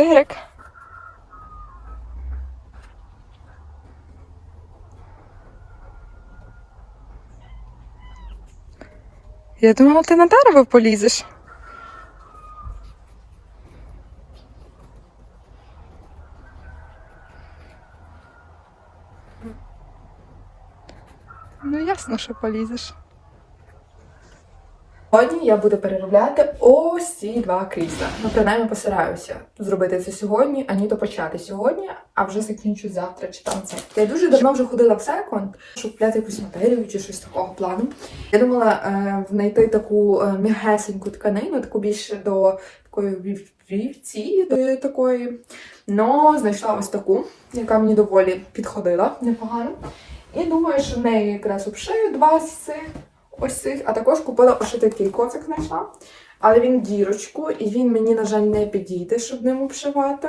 Тигрик. Я думала, ти на дерево полізеш. Ну, ясно, що полізеш. Сьогодні я буду переробляти ось ці два крісла. Ну, принаймні постараюся зробити це сьогодні, а ні то почати сьогодні, а вже закінчу завтра чи там це. Я дуже давно вже ходила в секонд, щоб купляти якусь матерію чи щось такого плану. Я думала е, знайти таку е, м'ягесеньку тканину, таку більше до такої вівці е, такої. Но знайшла ось таку, яка мені доволі підходила непогано. І думаю, що в неї якраз обшию два з цих ось цих, а також купила ось такий коцик знайшла. Але він дірочку, і він мені, на жаль, не підійде, щоб ним обшивати.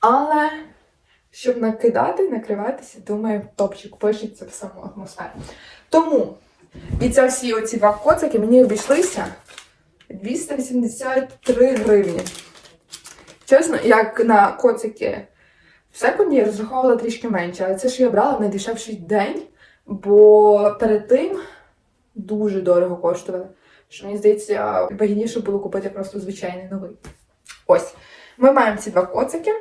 Але щоб накидати, накриватися, думаю, топчик пишеться в саму атмосферу. Тому і це всі оці два коцики мені обійшлися 283 гривні. Чесно, як на коцики в секунді я розраховувала трішки менше, але це ж я брала в найдешевший день, бо перед тим дуже дорого коштували. Що мені здається, вигідніше було купити просто звичайний новий. Ось. Ми маємо ці два коцики.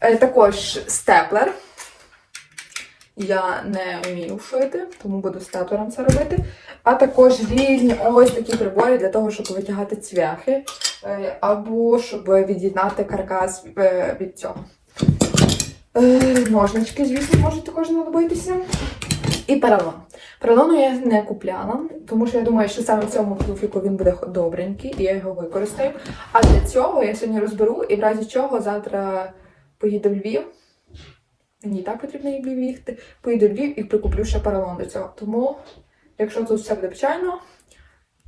Е, також степлер. Я не вмію шити, тому буду степлером це робити. А також різні ось такі прибори для того, щоб витягати цвяхи, е, або щоб від'єднати каркас е, від цього. Ножнички, звісно, можуть також знадобитися. І поролон. Поролону я не купляла, тому що я думаю, що саме в цьому плуфіку він буде добренький, і я його використаю. А для цього я сьогодні розберу і в разі чого завтра поїду в Львів. Мені так потрібно в Львів. Поїду в Львів і прикуплю ще поролон до цього. Тому, якщо тут все буде печально,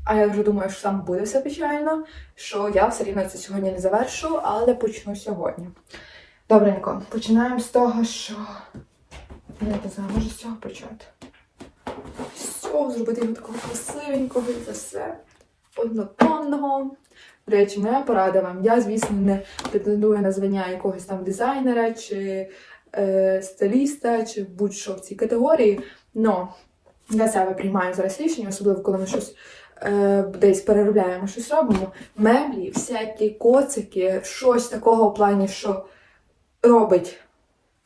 а я вже думаю, що там буде все печально, що я все рівно це сьогодні не завершу, але почну сьогодні. Добренько, починаємо з того, що. Я не знаю, може з цього почати. З цього зробити його такого красивенького і це все однотонного. До речі, моя порада вам. Я, звісно, не претендую на звання якогось там дизайнера чи е, стиліста, чи будь-що в цій категорії. Но для себе приймаю зараз рішення, особливо коли ми щось е, десь переробляємо, щось робимо. Меблі, всякі коцики, щось такого в плані, що робить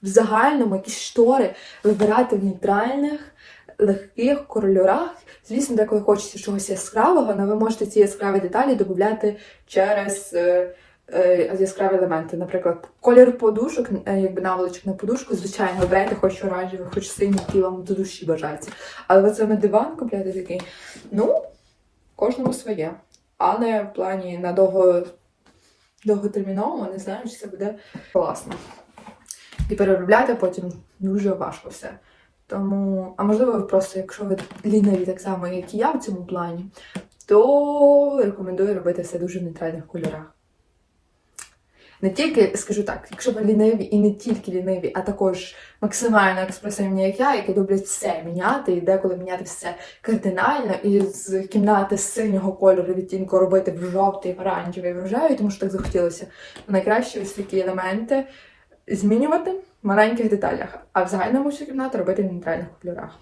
в загальному якісь штори вибирати в нейтральних, легких кольорах. Звісно, деколи хочеться чогось яскравого, але ви можете ці яскраві деталі додати через е, е, яскраві елементи. Наприклад, колір подушок, е, якби наволочок на подушку, звичайно, вибирайте хоч оранжевий, хоч синій, який вам до душі бажається. Але ви саме диван купляти такий, ну, кожному своє. Але в плані на довго, довготерміново не знаю, чи це буде класно. І переробляти потім дуже важко все. Тому, а можливо, просто, якщо ви ліниві так само, як і я в цьому плані, то рекомендую робити все дуже в нейтральних кольорах. Не тільки, скажу так, якщо ви ліниві і не тільки ліниві, а також максимально експресивні, як я, які люблять все міняти, і деколи міняти все кардинально, і з кімнати з синього кольору відтінку робити в жовтий, в оранжевий, в рожевий, тому що так захотілося. Найкраще ось такі елементи змінювати в маленьких деталях, а в загальному всю кімнату робити в нейтральних кольорах.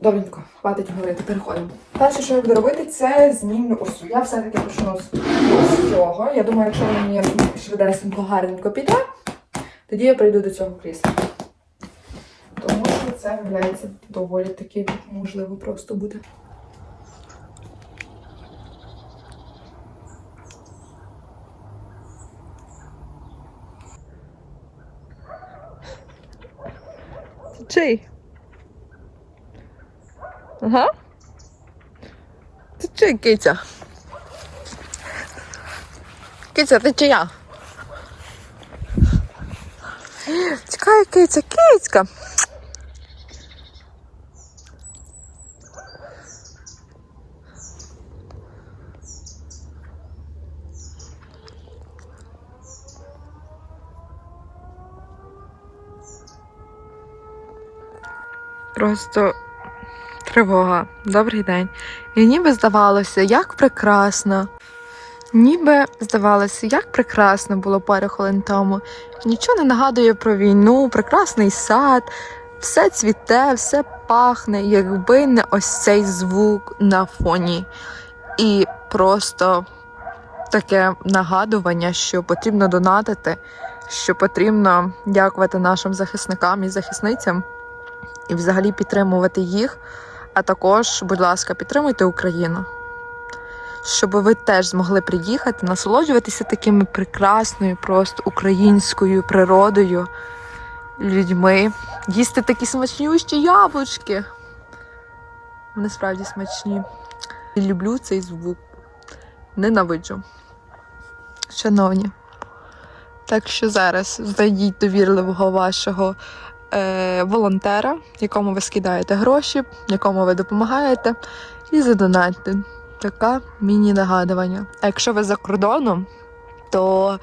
Добренько, хватить говорити, переходимо. Перше, що я буду робити, це змінну осу. Я все-таки почну з цього. Я думаю, якщо мені швидесенько гарненько піде, тоді я прийду до цього крісла. Тому що це виявляється доволі таки можливо просто буде. Чий? Ага. Ти чий, киця? Киця, ти чия? Чекай, киця, кицька. Просто тривога. Добрий день. І ніби здавалося, як прекрасно. Ніби здавалося, як прекрасно було пару хвилин тому. Нічого не нагадує про війну, прекрасний сад, все цвіте, все пахне, якби не ось цей звук на фоні. І просто таке нагадування, що потрібно донатити, що потрібно дякувати нашим захисникам і захисницям, і взагалі підтримувати їх. А також, будь ласка, підтримуйте Україну щоб ви теж змогли приїхати, насолоджуватися такими прекрасною, просто українською природою, людьми, їсти такі смачнющі яблучки. Вони справді смачні. Люблю цей звук. Ненавиджу. Шановні. Так що зараз знайдіть довірливого вашого волонтера, якому ви скидаєте гроші, якому ви допомагаєте, і задонатьте така міні-нагадування. А якщо ви за кордоном, то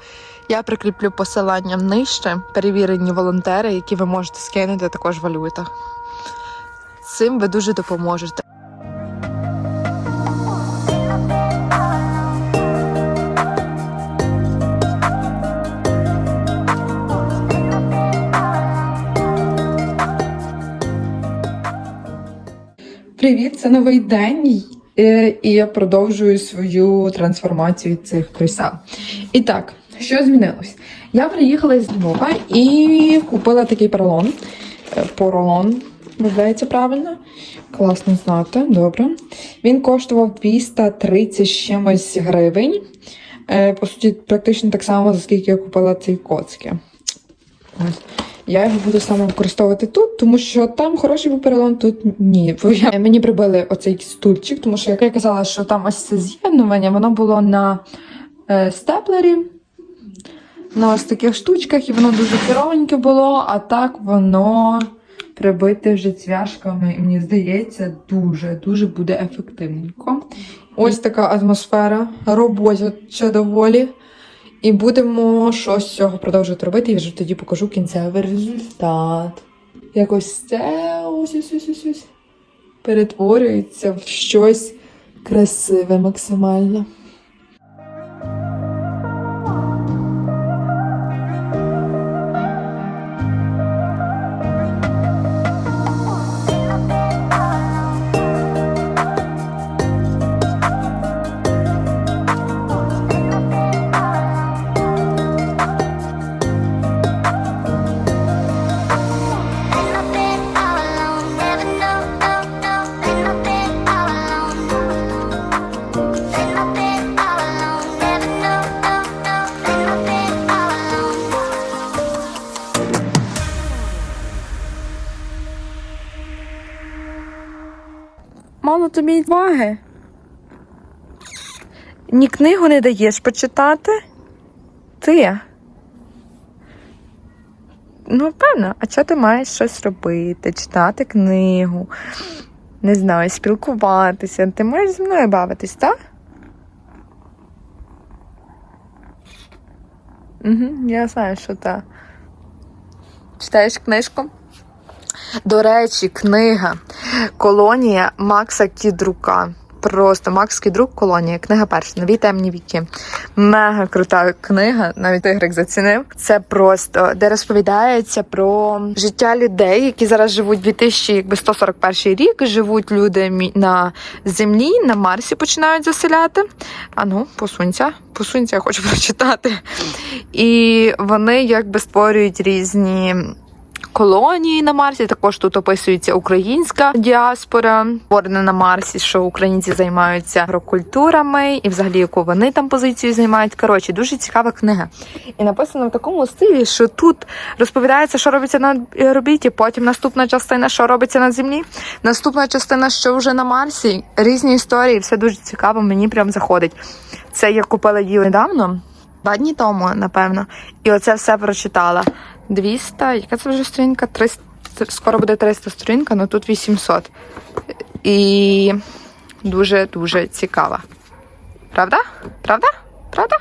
я прикріплю посилання нижче, перевірені волонтери, які ви можете скинути також в валютах. Цим ви дуже допоможете. Привіт, це новий день, і я продовжую свою трансформацію цих крісел. І так, що змінилось? Я приїхала з Львова і купила такий поролон. Е, Поролон, виявляється правильно. Класно знати, добре. Він коштував 230 з чимось гривень. Е, По суті, практично так само, за скільки я купила цей коцки. Ось. Я його буду саме використовувати тут, тому що там хороший був перелом, тут ні. Я- Мені прибили оцей стульчик, тому що, як я казала, що там ось це з'єднування, воно було на е, степлері, на ось таких штучках, і воно дуже керовеньке було, а так воно прибите вже цвяшками, і мені здається, дуже, дуже буде ефективненько. Ось така атмосфера робоча доволі. І будемо щось з цього продовжувати робити, і вже тоді покажу кінцевий результат. Якось це ось ось ось ось ось перетворюється в щось красиве максимально. Мало тобі відваги. Ні книгу не даєш почитати? Ти. Ну, певно, а чого ти маєш щось робити, читати книгу, не знаю, спілкуватися. Ти маєш зі мною бавитись, так? Угу, я знаю, що так. Читаєш книжку? До речі, книга Колонія Макса Кідрука. Просто Макс Кідрук колонія. Книга перша. Нові темні віки. Мега крута книга, навіть Ігрик зацінив. Це просто де розповідається про життя людей, які зараз живуть 2141 рік. Живуть люди на землі, на Марсі починають заселяти. А ну, посунься, посунься, я хочу прочитати. І вони якби створюють різні колонії на Марсі. Також тут описується українська діаспора, створена на Марсі, що українці займаються агрокультурами і взагалі яку вони там позицію займають. Коротше, дуже цікава книга. І написано в такому стилі, що тут розповідається, що робиться на орбіті, потім наступна частина, що робиться на землі, наступна частина, що вже на Марсі. Різні історії, все дуже цікаво, мені прям заходить. Це я купила її недавно. Два дні тому, напевно, і оце все прочитала. 200, яка це вже сторінка? 300, скоро буде 300 сторінка, але тут 800. І дуже-дуже цікава. Правда? Правда? Правда?